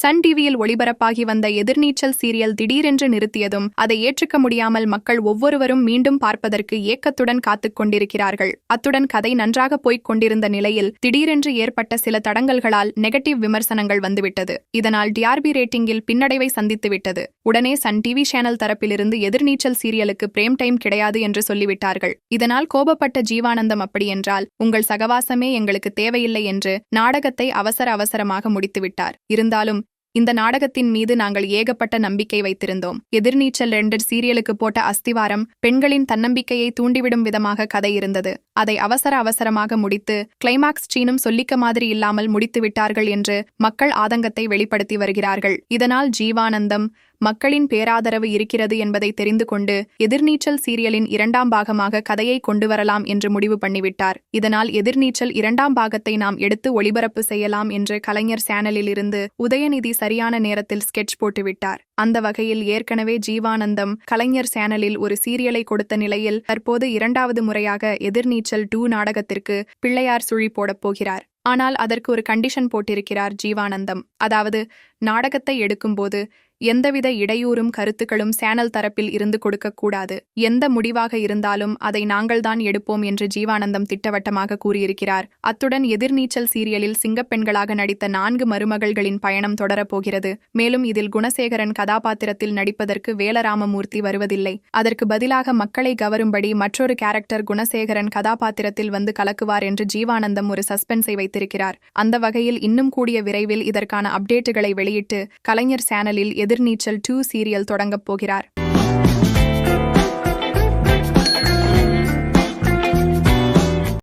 Sun டிவியில் ஒளிபரப்பாகி வந்த எதிர்நீச்சல் serial திடீரென்று நிறுத்தியதும் அதை ஏற்றுக்க முடியாமல் மக்கள் ஒவ்வொருவரும் மீண்டும் பார்ப்பதற்கு ஏக்கத்துடன் காத்துக் கொண்டிருக்கிறார்கள். அத்துடன் கதை நன்றாக போய்க் கொண்டிருந்த நிலையில் திடீரென்று ஏற்பட்ட சில தடங்கல்களால் நெகட்டிவ் விமர்சனங்கள் வந்துவிட்டது. இதனால் டிஆர்பி ரேட்டிங்கில் பின்னடைவை சந்தித்துவிட்டது உடனே சன் டிவி சேனல் தரப்பிலிருந்து எதிர்நீச்சல் சீரியலுக்கு பிரேம் டைம் கிடையாது என்று சொல்லிவிட்டார்கள். இதனால் கோபப்பட்ட ஜீவானந்தம் அப்படியென்றால் உங்கள் சகவாசமே எங்களுக்கு தேவையில்லை என்று நாடகத்தை அவசர அவசரமாக முடித்துவிட்டார். இருந்தாலும் இந்த நாடகத்தின் மீது நாங்கள் ஏகப்பட்ட நம்பிக்கை வைத்திருந்தோம். எதிர்நீச்சல் ரெண்டு சீரியலுக்கு போட்ட அஸ்திவாரம் பெண்களின் தன்னம்பிக்கையை தூண்டிவிடும் விதமாக கதை இருந்தது. அதை அவசர அவசரமாக முடித்து கிளைமாக்ஸ் சீனும் சொல்லிக்க மாதிரி இல்லாமல் முடித்து விட்டார்கள் என்று மக்கள் ஆதங்கத்தை வெளிப்படுத்தி வருகிறார்கள். இதனால் ஜீவானந்தம் மக்களின் பேராதரவு இருக்கிறது என்பதை தெரிந்து கொண்டு எதிர்நீச்சல் சீரியலின் இரண்டாம் பாகமாக கதையை கொண்டு வரலாம் என்று முடிவு பண்ணிவிட்டார். இதனால் எதிர்நீச்சல் இரண்டாம் பாகத்தை நாம் எடுத்து ஒளிபரப்பு செய்யலாம் என்று கலைஞர் சேனலில் இருந்து உதயநிதி சரியான நேரத்தில் ஸ்கெட்ச் போட்டுவிட்டார். அந்த வகையில் ஏற்கனவே ஜீவானந்தம் கலைஞர் சேனலில் ஒரு சீரியலை கொடுத்த நிலையில் தற்போது இரண்டாவது முறையாக எதிர்நீச்சல் டூ நாடகத்திற்கு பிள்ளையார் சுழி போடப் போகிறார். ஆனால் அதற்கு ஒரு கண்டிஷன் போட்டிருக்கிறார் ஜீவானந்தம். அதாவது நாடகத்தை எடுக்கும்போது எந்தவித இடையூறும் கருத்துக்களும் சேனல் தரப்பில் இருந்து கொடுக்கக்கூடாது. எந்த முடிவாக இருந்தாலும் அதை நாங்கள்தான் எடுப்போம் என்று ஜீவானந்தம் திட்டவட்டமாக கூறியிருக்கிறார். அத்துடன் எதிர்நீச்சல் சீரியலில் சிங்கப்பெண்களாக நடித்த நான்கு மருமகள்களின் பயணம் தொடரப்போகிறது. மேலும் இதில் குணசேகரன் கதாபாத்திரத்தில் நடிப்பதற்கு வேலராமமூர்த்தி வருவதில்லை. அதற்கு பதிலாக மக்களை கவரும்படி மற்றொரு கேரக்டர் குணசேகரன் கதாபாத்திரத்தில் வந்து கலக்குவார் என்று ஜீவானந்தம் ஒரு சஸ்பென்ஸை வைத்திருக்கிறார். அந்த வகையில் இன்னும் கூடிய விரைவில் இதற்கான அப்டேட்டுகளை வெளியிட்டு கலைஞர் சேனலில் எதிர்நீச்சல் டூ சீரியல் தொடங்கப் போகிறார்.